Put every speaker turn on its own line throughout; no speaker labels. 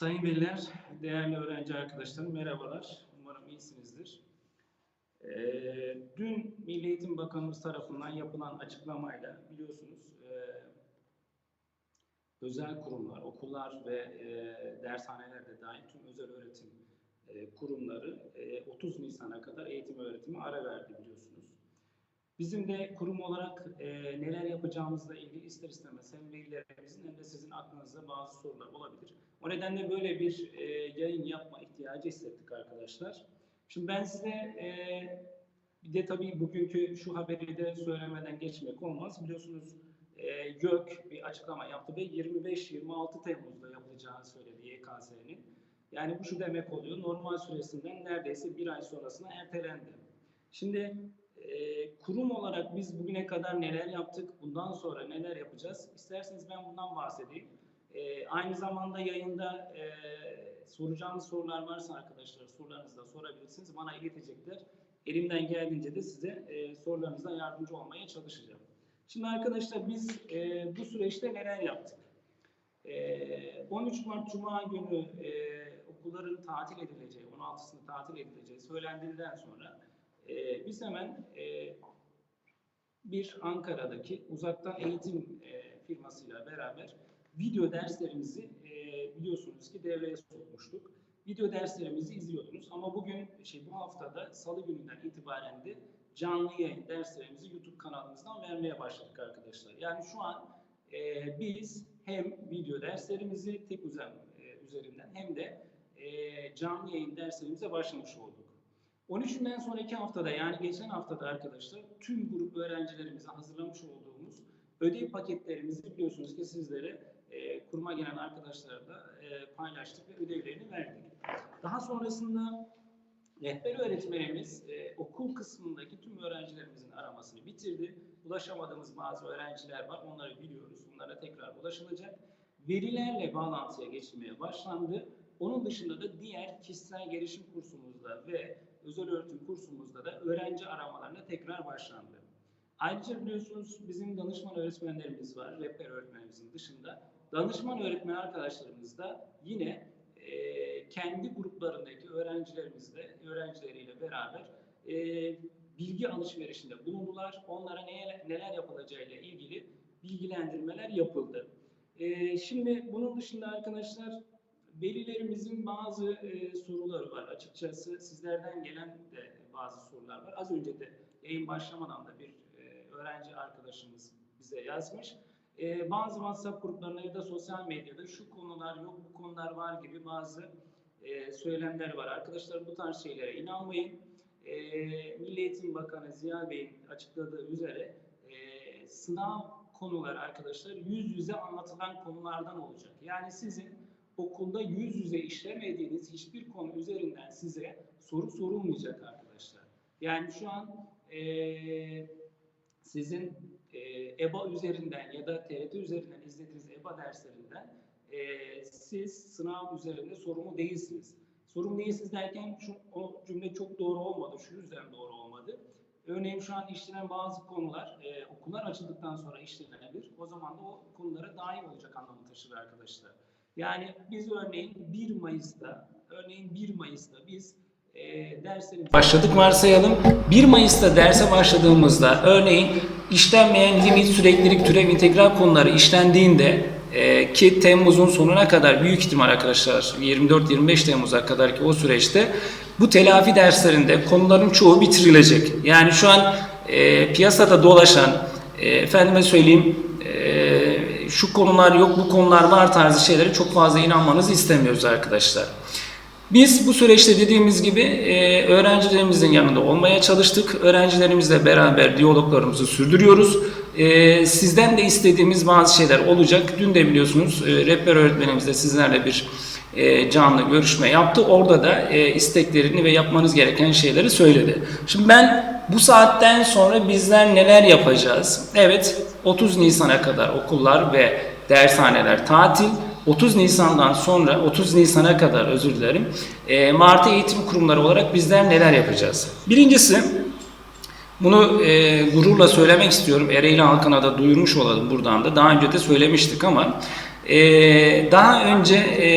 Sayın veliler, değerli öğrenci arkadaşlarım merhabalar. Umarım iyisinizdir. Ee, dün Milli Eğitim Bakanımız tarafından yapılan açıklamayla biliyorsunuz e, özel kurumlar, okullar ve e, dershaneler de dahil tüm özel öğretim e, kurumları e, 30 Nisan'a kadar eğitim öğretimi ara verdi biliyorsunuz. Bizim de kurum olarak e, neler yapacağımızla ilgili ister istemez hem velilerimizin hem de sizin aklınızda bazı sorular olabilir. O nedenle böyle bir e, yayın yapma ihtiyacı hissettik arkadaşlar. Şimdi ben size e, bir de tabii bugünkü şu haberi de söylemeden geçmek olmaz. Biliyorsunuz e, YÖK bir açıklama yaptı ve 25-26 Temmuz'da yapılacağını söyledi YKS'nin. Yani bu şu demek oluyor, normal süresinden neredeyse bir ay sonrasına ertelendi. Şimdi e, kurum olarak biz bugüne kadar neler yaptık, bundan sonra neler yapacağız? İsterseniz ben bundan bahsedeyim. E, aynı zamanda yayında e, soracağınız sorular varsa arkadaşlar sorularınızı da sorabilirsiniz. Bana iletecekler. Elimden geldiğince de size e, sorularınıza yardımcı olmaya çalışacağım. Şimdi arkadaşlar biz e, bu süreçte neler yaptık? E, 13 Mart Cuma günü e, okulların tatil edileceği, 16'sını tatil edileceği söylendiğinden sonra e, biz hemen e, bir Ankara'daki uzaktan eğitim e, firmasıyla beraber video derslerimizi e, biliyorsunuz ki devreye sokmuştuk. Video derslerimizi izliyordunuz ama bugün şey bu haftada salı gününden itibaren de canlı yayın derslerimizi YouTube kanalımızdan vermeye başladık arkadaşlar. Yani şu an e, biz hem video derslerimizi tek uzam e, üzerinden hem de e, canlı yayın derslerimize başlamış olduk. 13'ünden sonraki haftada yani geçen haftada arkadaşlar tüm grup öğrencilerimize hazırlamış olduğumuz ödev paketlerimizi biliyorsunuz ki sizlere e, kuruma gelen arkadaşlarla e, paylaştık ve ödevlerini verdik. Daha sonrasında rehber öğretmenimiz e, okul kısmındaki tüm öğrencilerimizin aramasını bitirdi. Ulaşamadığımız bazı öğrenciler var, onları biliyoruz. Bunlara tekrar ulaşılacak. Verilerle bağlantıya geçilmeye başlandı. Onun dışında da diğer kişisel gelişim kursumuzda ve özel öğretim kursumuzda da öğrenci aramalarına tekrar başlandı. Ayrıca biliyorsunuz bizim danışman öğretmenlerimiz var, rehber öğretmenimizin dışında. Danışman öğretmen arkadaşlarımız da yine e, kendi gruplarındaki öğrencilerimizle, öğrencileriyle beraber e, bilgi alışverişinde bulundular. Onlara neler, neler yapılacağıyla ilgili bilgilendirmeler yapıldı. E, şimdi bunun dışında arkadaşlar velilerimizin bazı e, soruları var. Açıkçası sizlerden gelen de bazı sorular var. Az önce de yayın başlamadan da bir e, öğrenci arkadaşımız bize yazmış. E, bazı WhatsApp gruplarında ya da sosyal medyada şu konular yok, bu konular var gibi bazı e, söylemler var. Arkadaşlar bu tarz şeylere inanmayın. E, Milli Eğitim Bakanı Ziya Bey'in açıkladığı üzere e, sınav konuları arkadaşlar yüz yüze anlatılan konulardan olacak. Yani sizin okulda yüz yüze işlemediğiniz hiçbir konu üzerinden size soru sorulmayacak arkadaşlar. Yani şu an e, sizin e, EBA üzerinden ya da TRT üzerinden izlediğiniz EBA derslerinden e, siz sınav üzerinde sorumlu değilsiniz. Sorumlu değilsiniz derken şu, o cümle çok doğru olmadı, şu yüzden doğru olmadı. Örneğin şu an işlenen bazı konular e, okullar açıldıktan sonra işlenebilir. O zaman da o konulara dahil olacak anlamı taşır arkadaşlar. Yani biz örneğin 1 Mayıs'ta, örneğin 1 Mayıs'ta biz e, derslerimize başladık varsayalım. 1 Mayıs'ta derse başladığımızda örneğin işlenmeyen limit, süreklilik, türev, integral konuları işlendiğinde e, ki Temmuz'un sonuna kadar büyük ihtimal arkadaşlar 24-25 Temmuz'a kadar ki o süreçte bu telafi derslerinde konuların çoğu bitirilecek. Yani şu an e, piyasada dolaşan e, efendime söyleyeyim şu konular yok bu konular var tarzı şeylere çok fazla inanmanızı istemiyoruz arkadaşlar. Biz bu süreçte dediğimiz gibi e, öğrencilerimizin yanında olmaya çalıştık. Öğrencilerimizle beraber diyaloglarımızı sürdürüyoruz. E, sizden de istediğimiz bazı şeyler olacak. Dün de biliyorsunuz e, rehber öğretmenimiz de sizlerle bir e, canlı görüşme yaptı. Orada da e, isteklerini ve yapmanız gereken şeyleri söyledi. Şimdi ben bu saatten sonra bizler neler yapacağız? Evet 30 Nisan'a kadar okullar ve dershaneler tatil. 30 Nisan'dan sonra 30 Nisan'a kadar özür dilerim. E, Martı eğitim kurumları olarak bizler neler yapacağız? Birincisi bunu e, gururla söylemek istiyorum. Ereğli halkına da duyurmuş olalım buradan da. Daha önce de söylemiştik ama e, daha önce e,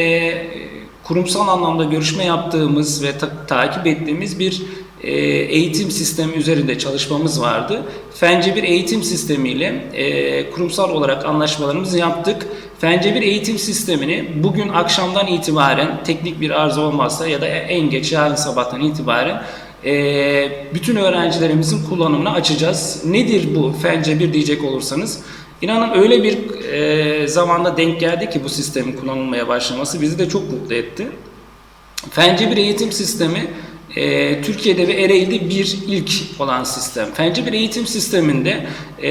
kurumsal anlamda görüşme yaptığımız ve ta- takip ettiğimiz bir e, eğitim sistemi üzerinde çalışmamız vardı. Fence bir eğitim sistemiyle e, kurumsal olarak anlaşmalarımızı yaptık. Fence bir eğitim sistemini bugün akşamdan itibaren teknik bir arıza olmazsa ya da en geç yarın sabahtan itibaren e, bütün öğrencilerimizin kullanımına açacağız. Nedir bu Fence bir diyecek olursanız? İnanın öyle bir e, zamanda denk geldi ki bu sistemin kullanılmaya başlaması bizi de çok mutlu etti. Fence bir eğitim sistemi e, Türkiye'de ve Ereğli'de bir ilk olan sistem. Fence bir eğitim sisteminde e,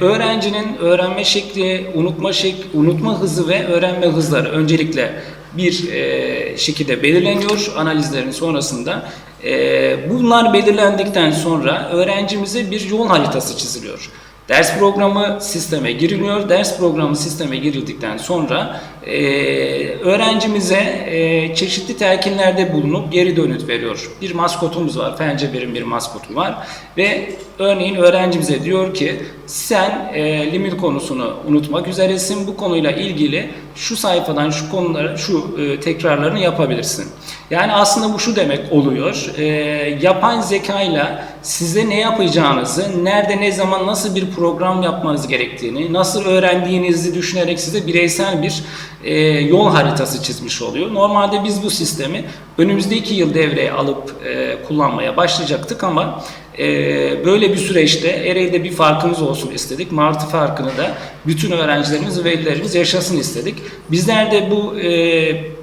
öğrencinin öğrenme şekli, unutma şekli, unutma hızı ve öğrenme hızları öncelikle bir e, şekilde belirleniyor analizlerin sonrasında. E, bunlar belirlendikten sonra öğrencimize bir yol haritası çiziliyor. Ders programı sisteme giriliyor. Ders programı sisteme girildikten sonra e, öğrencimize e, çeşitli telkinlerde bulunup geri dönüt veriyor. Bir maskotumuz var. Fence birim bir maskotu var. Ve örneğin öğrencimize diyor ki sen e, limit konusunu unutmak üzeresin. Bu konuyla ilgili şu sayfadan şu konuları, şu e, tekrarlarını yapabilirsin. Yani aslında bu şu demek oluyor. E, yapay zekayla size ne yapacağınızı, nerede, ne zaman, nasıl bir program yapmanız gerektiğini, nasıl öğrendiğinizi düşünerek size bireysel bir e, yol haritası çizmiş oluyor. Normalde biz bu sistemi önümüzdeki yıl devreye alıp e, kullanmaya başlayacaktık ama e, böyle bir süreçte Ereğli'de bir farkımız olsun istedik. Martı farkını da bütün öğrencilerimiz ve velilerimiz yaşasın istedik. Bizler de bu e,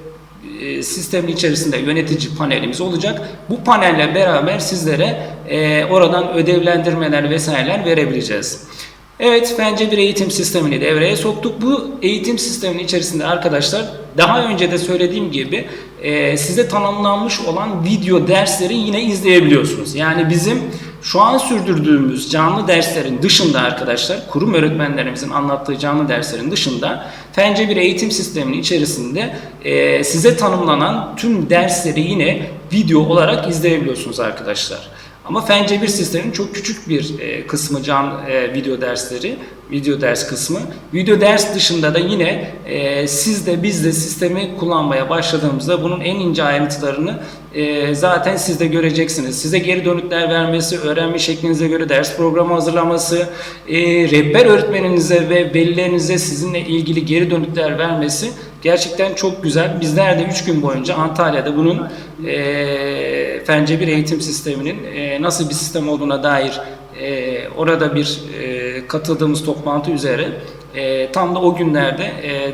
e, sistemin içerisinde yönetici panelimiz olacak. Bu panelle beraber sizlere e, oradan ödevlendirmeler vesaireler verebileceğiz. Evet, bence bir eğitim sistemini devreye soktuk. Bu eğitim sisteminin içerisinde arkadaşlar daha önce de söylediğim gibi e, size tanımlanmış olan video dersleri yine izleyebiliyorsunuz. Yani bizim şu an sürdürdüğümüz canlı derslerin dışında arkadaşlar, kurum öğretmenlerimizin anlattığı canlı derslerin dışında Fence bir eğitim sisteminin içerisinde e, size tanımlanan tüm dersleri yine video olarak izleyebiliyorsunuz arkadaşlar. Ama Fence bir sistemin çok küçük bir e, kısmı can e, video dersleri, video ders kısmı. Video ders dışında da yine e, siz de biz de sistemi kullanmaya başladığımızda bunun en ince ayrıntılarını e, zaten siz de göreceksiniz. Size geri dönütler vermesi, öğrenme şeklinize göre ders programı hazırlaması, e, rehber öğretmeninize ve velilerinize sizinle ilgili geri dönütler vermesi gerçekten çok güzel. Bizler de 3 gün boyunca Antalya'da bunun e, Fence bir eğitim sisteminin e, nasıl bir sistem olduğuna dair e, orada bir e, katıldığımız toplantı üzere e, tam da o günlerde e,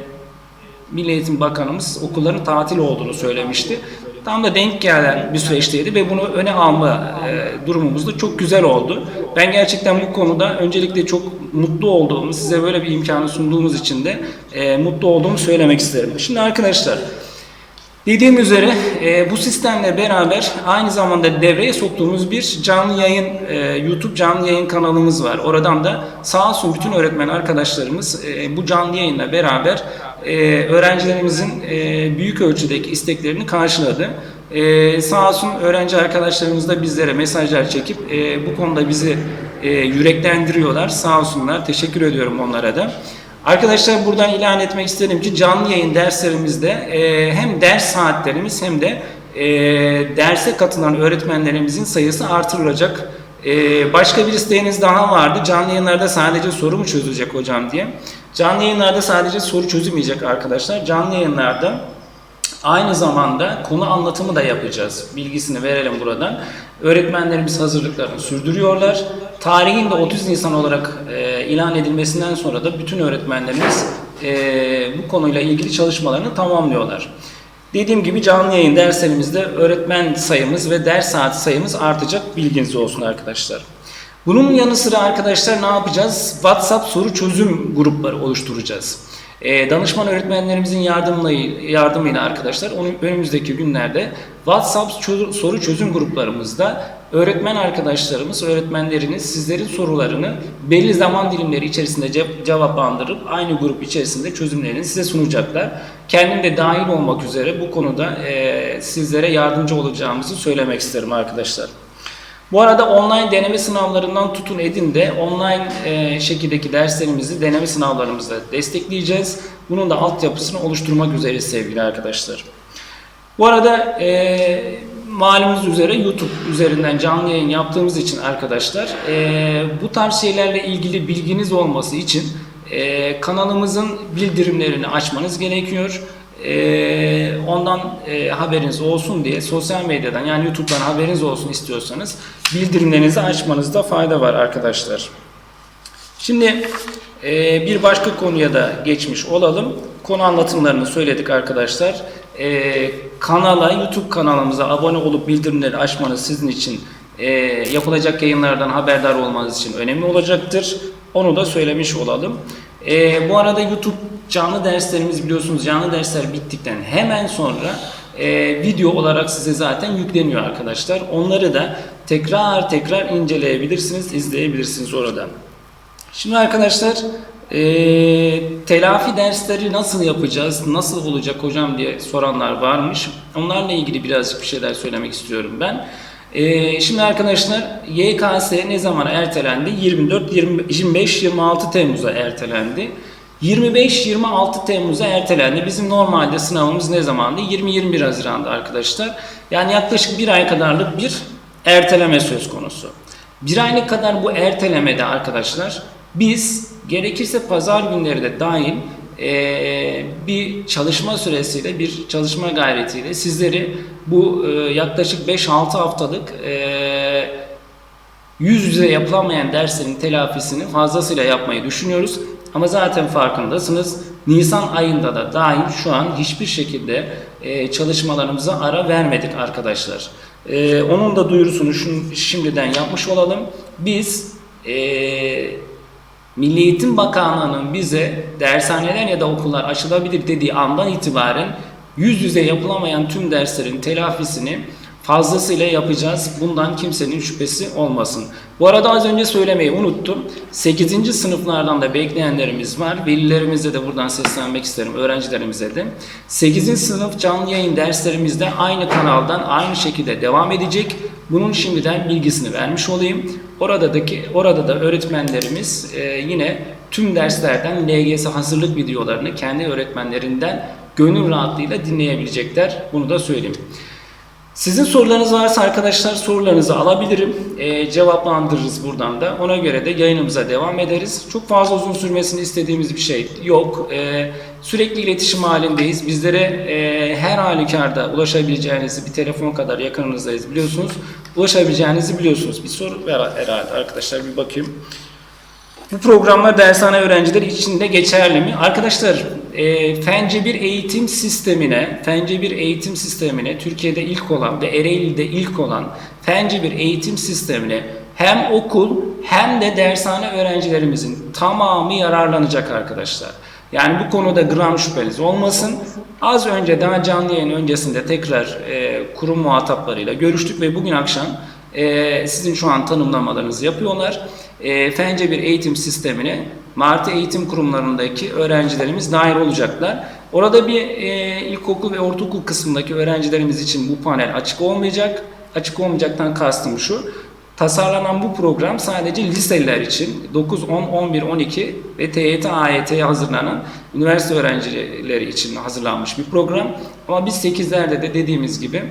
Milli Eğitim Bakanımız okulların tatil olduğunu söylemişti. Tam da denk gelen bir süreçteydi ve bunu öne alma e, durumumuz da çok güzel oldu. Ben gerçekten bu konuda öncelikle çok mutlu olduğumu, size böyle bir imkanı sunduğumuz için de e, mutlu olduğumu söylemek isterim. Şimdi arkadaşlar, Dediğim üzere e, bu sistemle beraber aynı zamanda devreye soktuğumuz bir canlı yayın, e, YouTube canlı yayın kanalımız var. Oradan da sağ olsun bütün öğretmen arkadaşlarımız e, bu canlı yayınla beraber e, öğrencilerimizin e, büyük ölçüdeki isteklerini karşıladı. E, sağ olsun öğrenci arkadaşlarımız da bizlere mesajlar çekip e, bu konuda bizi e, yüreklendiriyorlar. Sağ olsunlar. Teşekkür ediyorum onlara da. Arkadaşlar buradan ilan etmek isterim ki canlı yayın derslerimizde e, hem ders saatlerimiz hem de e, derse katılan öğretmenlerimizin sayısı artırılacak. E, başka bir isteğiniz daha vardı. Canlı yayınlarda sadece soru mu çözülecek hocam diye. Canlı yayınlarda sadece soru çözülmeyecek arkadaşlar. Canlı yayınlarda Aynı zamanda konu anlatımı da yapacağız. Bilgisini verelim buradan. Öğretmenlerimiz hazırlıklarını sürdürüyorlar. Tarihin de 30 Nisan olarak e, ilan edilmesinden sonra da bütün öğretmenlerimiz e, bu konuyla ilgili çalışmalarını tamamlıyorlar. Dediğim gibi canlı yayın derslerimizde öğretmen sayımız ve ders saati sayımız artacak. Bilginiz olsun arkadaşlar. Bunun yanı sıra arkadaşlar ne yapacağız? WhatsApp soru çözüm grupları oluşturacağız. E, danışman öğretmenlerimizin yardımıyla, yardımıyla arkadaşlar önümüzdeki günlerde WhatsApp soru çözüm gruplarımızda öğretmen arkadaşlarımız, öğretmenleriniz sizlerin sorularını belli zaman dilimleri içerisinde ce- cevaplandırıp aynı grup içerisinde çözümlerini size sunacaklar. Kendim de dahil olmak üzere bu konuda e, sizlere yardımcı olacağımızı söylemek isterim arkadaşlar. Bu arada online deneme sınavlarından tutun edin de online e, şekildeki derslerimizi deneme sınavlarımızda destekleyeceğiz. Bunun da altyapısını oluşturmak üzere sevgili arkadaşlar. Bu arada e, malumunuz üzere YouTube üzerinden canlı yayın yaptığımız için arkadaşlar e, bu tarz şeylerle ilgili bilginiz olması için e, kanalımızın bildirimlerini açmanız gerekiyor. E, ondan e, haberiniz olsun diye sosyal medyadan yani YouTube'dan haberiniz olsun istiyorsanız bildirimlerinizi açmanızda fayda var arkadaşlar. Şimdi e, bir başka konuya da geçmiş olalım. Konu anlatımlarını söyledik arkadaşlar. E, kanala, YouTube kanalımıza abone olup bildirimleri açmanız sizin için e, yapılacak yayınlardan haberdar olmanız için önemli olacaktır. Onu da söylemiş olalım. E, bu arada YouTube canlı derslerimiz biliyorsunuz canlı dersler bittikten hemen sonra e, video olarak size zaten yükleniyor arkadaşlar. Onları da tekrar tekrar inceleyebilirsiniz, izleyebilirsiniz orada. Şimdi arkadaşlar eee, telafi dersleri nasıl yapacağız, nasıl olacak hocam diye soranlar varmış. Onlarla ilgili birazcık bir şeyler söylemek istiyorum ben. Eee, şimdi arkadaşlar YKS ne zaman ertelendi? 24, 20, 25, 26 Temmuz'a ertelendi. 25-26 Temmuz'a ertelendi. Bizim normalde sınavımız ne zamandı? 20-21 Haziran'da arkadaşlar. Yani yaklaşık bir ay kadarlık bir erteleme söz konusu. Bir aylık kadar bu ertelemede arkadaşlar biz gerekirse pazar günleri de dahil eee, bir çalışma süresiyle, bir çalışma gayretiyle sizleri bu eee, yaklaşık 5-6 haftalık eee, yüz yüze yapılamayan derslerin telafisini fazlasıyla yapmayı düşünüyoruz. Ama zaten farkındasınız. Nisan ayında da dahil şu an hiçbir şekilde e, çalışmalarımıza ara vermedik arkadaşlar. E, onun da duyurusunu şun- şimdiden yapmış olalım. Biz e, Milli Eğitim Bakanlığı'nın bize dershaneler ya da okullar açılabilir dediği andan itibaren yüz yüze yapılamayan tüm derslerin telafisini fazlasıyla yapacağız. Bundan kimsenin şüphesi olmasın. Bu arada az önce söylemeyi unuttum. 8. sınıflardan da bekleyenlerimiz var. Velilerimize de buradan seslenmek isterim, öğrencilerimize de. 8. sınıf canlı yayın derslerimizde aynı kanaldan aynı şekilde devam edecek. Bunun şimdiden bilgisini vermiş olayım. Oradaki orada da öğretmenlerimiz e, yine tüm derslerden LGS hazırlık videolarını kendi öğretmenlerinden gönül rahatlığıyla dinleyebilecekler. Bunu da söyleyeyim. Sizin sorularınız varsa arkadaşlar sorularınızı alabilirim. Ee, cevaplandırırız buradan da. Ona göre de yayınımıza devam ederiz. Çok fazla uzun sürmesini istediğimiz bir şey yok. Ee, sürekli iletişim halindeyiz. Bizlere e, her halükarda ulaşabileceğinizi bir telefon kadar yakınınızdayız biliyorsunuz. Ulaşabileceğinizi biliyorsunuz. Bir soru herhalde arkadaşlar bir bakayım. Bu programlar dershane öğrencileri için de geçerli mi? Arkadaşlar e, Fence bir eğitim sistemine, Fence bir eğitim sistemine Türkiye'de ilk olan ve Ereğli'de ilk olan Fence bir eğitim sistemine hem okul hem de dershane öğrencilerimizin tamamı yararlanacak arkadaşlar. Yani bu konuda gram şüpheniz olmasın. Az önce daha canlı yayın öncesinde tekrar e, kurum muhataplarıyla görüştük ve bugün akşam e, sizin şu an tanımlamalarınızı yapıyorlar. E, Fence bir eğitim sistemine Martı eğitim kurumlarındaki öğrencilerimiz dahil olacaklar. Orada bir e, ilkokul ve ortaokul kısmındaki öğrencilerimiz için bu panel açık olmayacak. Açık olmayacaktan kastım şu. Tasarlanan bu program sadece liseliler için 9, 10, 11, 12 ve TYT, AYT'ye hazırlanan üniversite öğrencileri için hazırlanmış bir program. Ama biz 8'lerde de dediğimiz gibi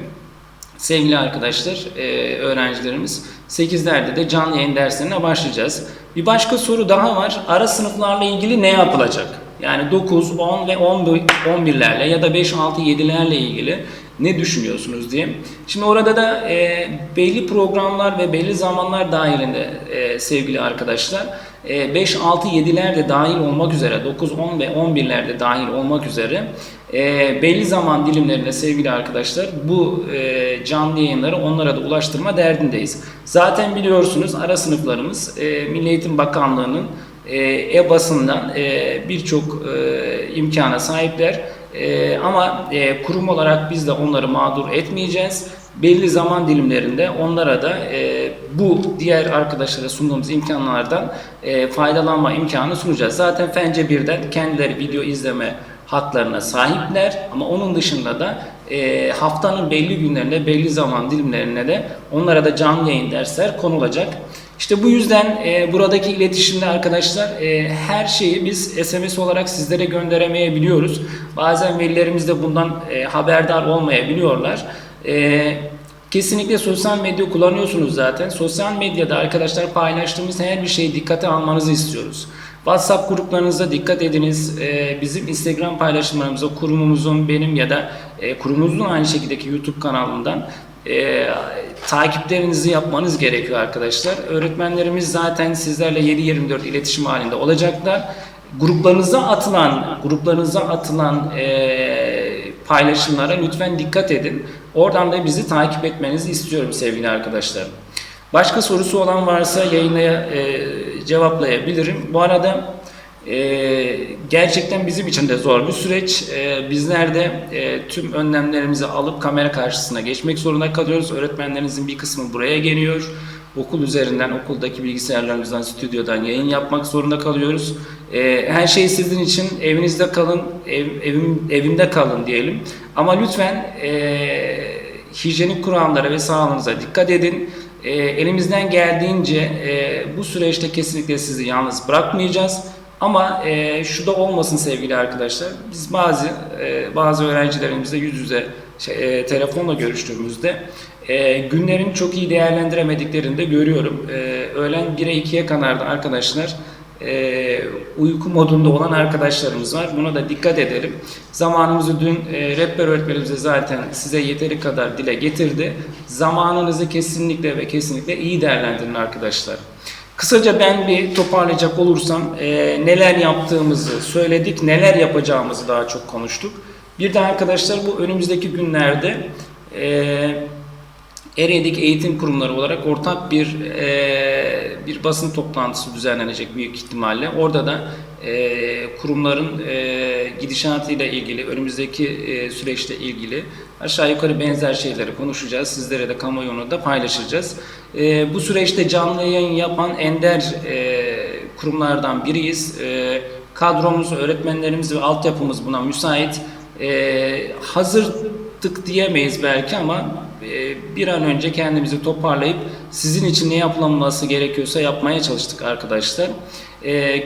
Sevgili arkadaşlar, e, öğrencilerimiz 8'lerde de canlı yayın derslerine başlayacağız. Bir başka soru daha var. Ara sınıflarla ilgili ne yapılacak? Yani 9, 10 ve 11 11'lerle ya da 5, 6, 7'lerle ilgili ne düşünüyorsunuz diye. Şimdi orada da e, belli programlar ve belli zamanlar dahilinde e, sevgili arkadaşlar e, 5, 6, 7'ler de dahil olmak üzere 9, 10 ve 11'ler de dahil olmak üzere e, belli zaman dilimlerinde sevgili arkadaşlar bu e, canlı yayınları onlara da ulaştırma derdindeyiz. Zaten biliyorsunuz ara sınıflarımız e, Milli Eğitim Bakanlığı'nın e, e-basından e, birçok e, imkana sahipler. E, ama e, kurum olarak biz de onları mağdur etmeyeceğiz. Belli zaman dilimlerinde onlara da e, bu diğer arkadaşlara sunduğumuz imkanlardan e, faydalanma imkanı sunacağız. Zaten Fence 1'den kendileri video izleme haklarına sahipler ama onun dışında da e, haftanın belli günlerinde belli zaman dilimlerine de onlara da canlı yayın dersler konulacak. İşte bu yüzden e, buradaki iletişimde arkadaşlar e, her şeyi biz SMS olarak sizlere gönderemeyebiliyoruz. Bazen velilerimiz de bundan e, haberdar olmayabiliyorlar. E, kesinlikle sosyal medya kullanıyorsunuz zaten. Sosyal medyada arkadaşlar paylaştığımız her bir şeyi dikkate almanızı istiyoruz. WhatsApp gruplarınıza dikkat ediniz. Ee, bizim Instagram paylaşımlarımıza kurumumuzun benim ya da e, kurumumuzun aynı şekildeki YouTube kanalından e, takiplerinizi yapmanız gerekiyor arkadaşlar. Öğretmenlerimiz zaten sizlerle 7-24 iletişim halinde olacaklar. Gruplarınıza atılan gruplarınıza atılan e, paylaşımlara lütfen dikkat edin. Oradan da bizi takip etmenizi istiyorum sevgili arkadaşlar. Başka sorusu olan varsa yayınlaya e, cevaplayabilirim. Bu arada e, gerçekten bizim için de zor bir süreç. E, bizler de e, tüm önlemlerimizi alıp kamera karşısına geçmek zorunda kalıyoruz. Öğretmenlerimizin bir kısmı buraya geliyor. Okul üzerinden, okuldaki bilgisayarlarımızdan, stüdyodan yayın yapmak zorunda kalıyoruz. E, her şey sizin için evinizde kalın, ev, evim, evimde kalın diyelim. Ama lütfen e, hijyenik kurallara ve sağlığınıza dikkat edin. E, elimizden geldiğince e, bu süreçte kesinlikle sizi yalnız bırakmayacağız. Ama e, şu da olmasın sevgili arkadaşlar. Biz bazı e, bazı öğrencilerimizle yüz yüze şey, e, telefonla görüştüğümüzde e, günlerini çok iyi değerlendiremediklerini de görüyorum. E, öğlen 1'e 2'ye kadar da arkadaşlar e, uyku modunda olan arkadaşlarımız var. Buna da dikkat edelim. Zamanımızı dün e, rehber öğretmenimiz zaten size yeteri kadar dile getirdi. Zamanınızı kesinlikle ve kesinlikle iyi değerlendirin arkadaşlar. Kısaca ben bir toparlayacak olursam e, neler yaptığımızı söyledik, neler yapacağımızı daha çok konuştuk. Bir de arkadaşlar bu önümüzdeki günlerde e, Ereğli'deki eğitim kurumları olarak ortak bir e, bir basın toplantısı düzenlenecek büyük ihtimalle. Orada da e, kurumların e, gidişatıyla ilgili, önümüzdeki e, süreçle ilgili aşağı yukarı benzer şeyleri konuşacağız. Sizlere de kamuoyunu da paylaşacağız. E, bu süreçte canlı yayın yapan ender e, kurumlardan biriyiz. E, kadromuz, öğretmenlerimiz ve altyapımız buna müsait. E, hazırdık diyemeyiz belki ama e, bir an önce kendimizi toparlayıp sizin için ne yapılması gerekiyorsa yapmaya çalıştık arkadaşlar. E,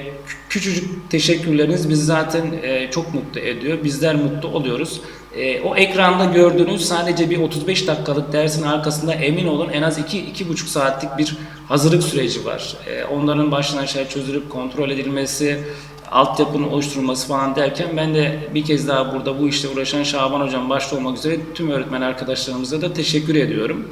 küçücük teşekkürleriniz bizi zaten e, çok mutlu ediyor. Bizler mutlu oluyoruz. E, o ekranda gördüğünüz sadece bir 35 dakikalık dersin arkasında emin olun en az 2-2,5 saatlik bir hazırlık süreci var. E, onların baştan aşağı çözülüp kontrol edilmesi, altyapının oluşturulması falan derken ben de bir kez daha burada bu işle uğraşan Şaban Hocam başta olmak üzere tüm öğretmen arkadaşlarımıza da teşekkür ediyorum.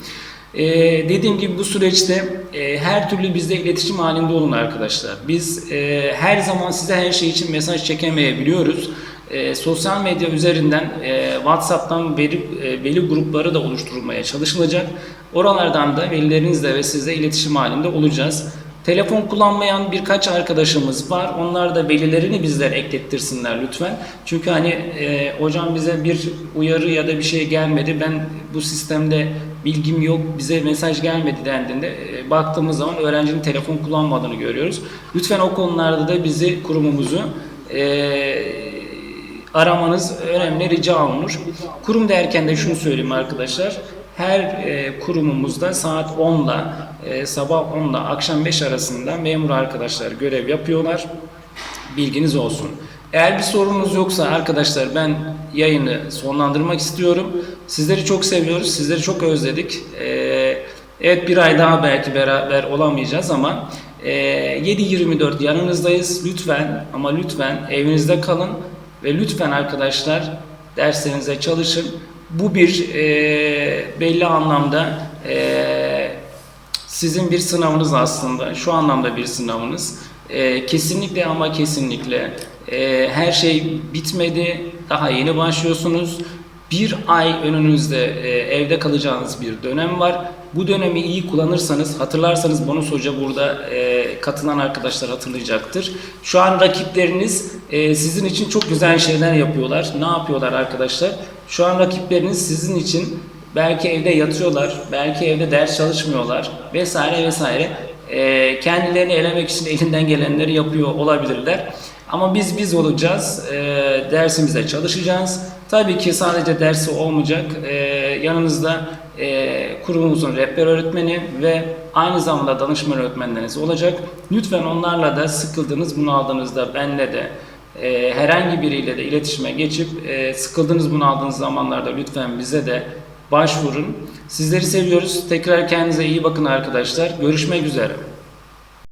Ee, dediğim gibi bu süreçte e, her türlü bizde iletişim halinde olun arkadaşlar. Biz e, her zaman size her şey için mesaj çekemeyebiliyoruz. E, sosyal medya üzerinden e, WhatsApp'tan veri, e, veli grupları da oluşturulmaya çalışılacak. Oralardan da velilerinizle ve sizle iletişim halinde olacağız. Telefon kullanmayan birkaç arkadaşımız var. Onlar da velilerini bizlere eklettirsinler lütfen. Çünkü hani e, hocam bize bir uyarı ya da bir şey gelmedi. Ben bu sistemde bilgim yok, bize mesaj gelmedi dendiğinde e, baktığımız zaman öğrencinin telefon kullanmadığını görüyoruz. Lütfen o konularda da bizi kurumumuzu e, aramanız önemli rica olunur. Kurum derken de şunu söyleyeyim arkadaşlar. Her e, kurumumuzda saat 10'da e, sabah 10'da akşam 5 arasında memur arkadaşlar görev yapıyorlar. Bilginiz olsun. Eğer bir sorunuz yoksa arkadaşlar ben yayını sonlandırmak istiyorum. Sizleri çok seviyoruz. Sizleri çok özledik. E, evet bir ay daha belki beraber olamayacağız ama e, 7-24 yanınızdayız. Lütfen ama lütfen evinizde kalın ve lütfen arkadaşlar derslerinize çalışın. Bu bir e, belli anlamda e, sizin bir sınavınız aslında. Şu anlamda bir sınavınız. E, kesinlikle ama kesinlikle e, her şey bitmedi. Daha yeni başlıyorsunuz. Bir ay önünüzde e, evde kalacağınız bir dönem var. Bu dönemi iyi kullanırsanız, hatırlarsanız Bonus Hoca burada e, katılan arkadaşlar hatırlayacaktır. Şu an rakipleriniz e, sizin için çok güzel şeyler yapıyorlar. Ne yapıyorlar arkadaşlar? Şu an rakipleriniz sizin için belki evde yatıyorlar, belki evde ders çalışmıyorlar vesaire vesaire. E, kendilerini elemek için elinden gelenleri yapıyor olabilirler. Ama biz biz olacağız, e, dersimize çalışacağız. Tabii ki sadece dersi olmayacak. Ee, yanınızda e, kurumumuzun rehber öğretmeni ve aynı zamanda danışman öğretmenleriniz olacak. Lütfen onlarla da sıkıldığınız, bunaldığınızda benle de e, herhangi biriyle de iletişime geçip e, sıkıldığınız, bunaldığınız zamanlarda lütfen bize de başvurun. Sizleri seviyoruz. Tekrar kendinize iyi bakın arkadaşlar. Görüşmek üzere.